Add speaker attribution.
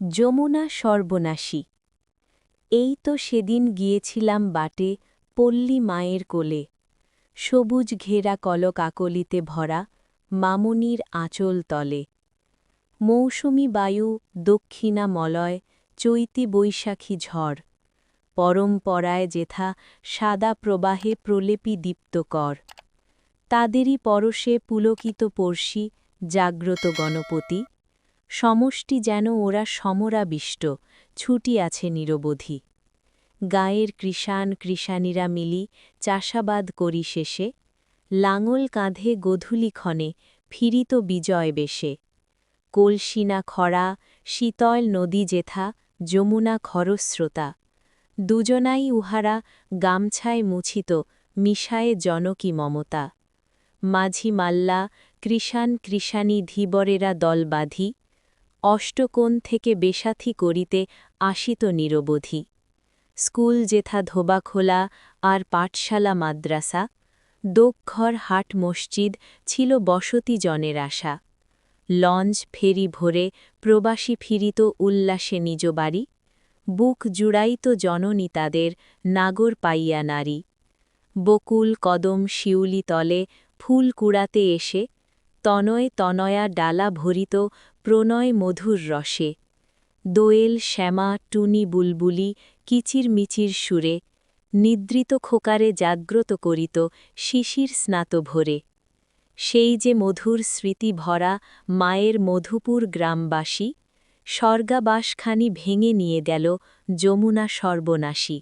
Speaker 1: যমুনা সর্বনাশী। এই তো সেদিন গিয়েছিলাম বাটে পল্লী মায়ের কোলে। সবুজ ঘেরা কলক আকলিতে ভরা মামুনির আঁচল তলে। মৌসুমি বায়ু দক্ষিণা মলয় চৈতি বৈশাখী ঝড়। পরম্পরায় যেথা সাদা প্রবাহে প্রলেপি দীপ্ত কর তাদেরই পরশে পুলকিত পড়শি জাগ্রত গণপতি। সমষ্টি যেন ওরা সমরাবিষ্ট, ছুটি আছে নিরবধি। গায়ের কৃষাণ কৃষাণীরা মিলি চাষাবাদ করি শেষে, লাঙল কাঁধে গধূলি ক্ষণে ফিরিত বিজয় বেশে। কলসিনা খরা, শীতল নদী যেথা, যমুনা খরস্রোতা, দুজনাই উহারা গামছায় মুছিত, মিশায়ে জনকী মমতা। মাঝি মাল্লা, কৃষাণ কৃষাণী ধীবরেরা দল বাঁধি অষ্টকোণ থেকে বেসাথি করিতে আসিত নিরবধি। স্কুল যেথা ধোবা খোলা, আর পাঠশালা মাদ্রাসা, দোকঘর, হাট, মসজিদ ছিল বসতি জনের আশা। লঞ্চ, ফেরি ভরে প্রবাসী ফিরিত উল্লাসে নিজ বাড়ি, বুক জুড়াইত জননী তাদের নাগর পাইয়া নারী। বকুল, কদম, শিউলি তলে ফুল কুড়াতে এসে তনয় তনয়া ডালা ভরিত প্রণয় মধুর রসে। দোয়েল, শ্যামা, টুনি বুলবুলি, কিচির মিচির সুরে, নিদ্রিত খোকারে জাগ্রত করিত শিশির স্নাত ভরে। সেই যে মধুর স্মৃতি ভরা মায়ের মধুপুর গ্রামবাসী, স্বর্গাবাসখানি ভেঙে নিয়ে গেল যমুনা সর্বনাশী।